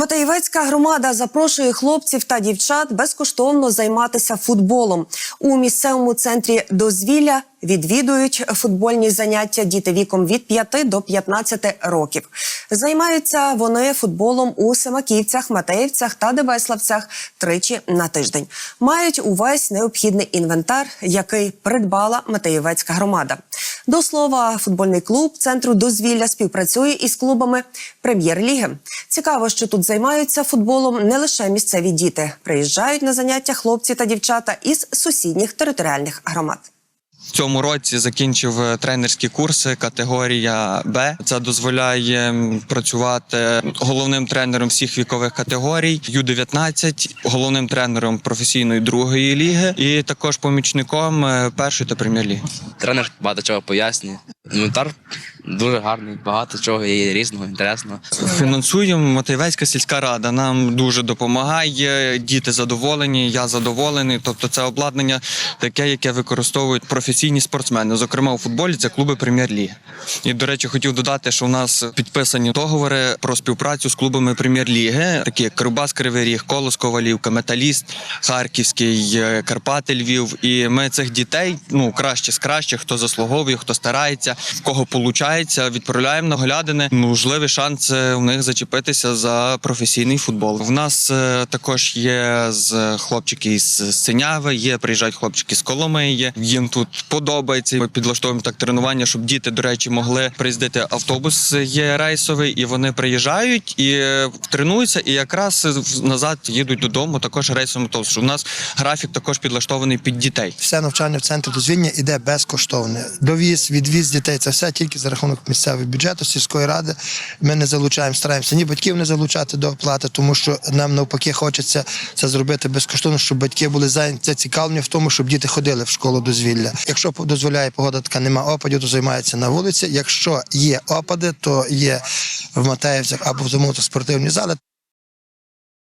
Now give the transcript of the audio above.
Матеєвецька громада запрошує хлопців та дівчат безкоштовно займатися футболом. У місцевому центрі дозвілля відвідують футбольні заняття діти віком від 5 до 15 років. Займаються вони футболом у Семаківцях, Матеївцях та Дебеславцях тричі на тиждень. Мають увесь необхідний інвентар, який придбала Матеєвецька громада. До слова, футбольний клуб центру дозвілля співпрацює із клубами прем'єр-ліги. Цікаво, що тут займаються футболом не лише місцеві діти. Приїжджають на заняття хлопці та дівчата із сусідніх територіальних громад. В цьому році закінчив е, тренерські курси категорія Б. Це дозволяє працювати головним тренером всіх вікових категорій, Ю-19, головним тренером професійної другої ліги і також помічником е, першої та прем'єр-ліги. Тренер багато чого пояснює. Інвентар дуже гарний, багато чого є різного, інтересного. Фінансуємо Матейвецька сільська рада. Нам дуже допомагає. Діти задоволені, я задоволений. Тобто, це обладнання таке, яке використовують професійні спортсмени. Зокрема, у футболі це клуби прем'єр-ліги. І до речі, хотів додати, що у нас підписані договори про співпрацю з клубами прем'єр-ліги, такі як Кривбас Кривий Ріг, Колос Ковалівка, Металіст, Харківський, е, Карпати Львів. І ми цих дітей, ну краще з кращих, хто заслуговує, хто старається, в кого виходить, відправляємо на глядини. Можливий шанс е, у них зачепитися за професійний футбол. В нас е, також є з хлопчики із Синяви, є приїжджають хлопчики з Коломиї. Їм тут подобається. Ми підлаштовуємо так тренування, щоб діти, до речі, могли приїздити. Автобус є рейсовий, і вони приїжджають і е, тренуються, і якраз назад їдуть додому. Також рейсовим автобусом. У нас графік також підлаштований під дітей. Все навчання в центрі дозвілля іде безкоштовне. Довіз, відвіз дітей це все тільки за рахунок місцевого бюджету, сільської ради. Ми не залучаємо, стараємося ні батьків не залучати до оплати, тому що нам навпаки хочеться це зробити безкоштовно, щоб батьки були зацікавлені в тому, щоб діти ходили в школу дозвілля. Якщо дозволяє погода така, нема опадів, то займається на вулиці. Якщо є опади, то є в Матеївцях або в замовних спортивні зали.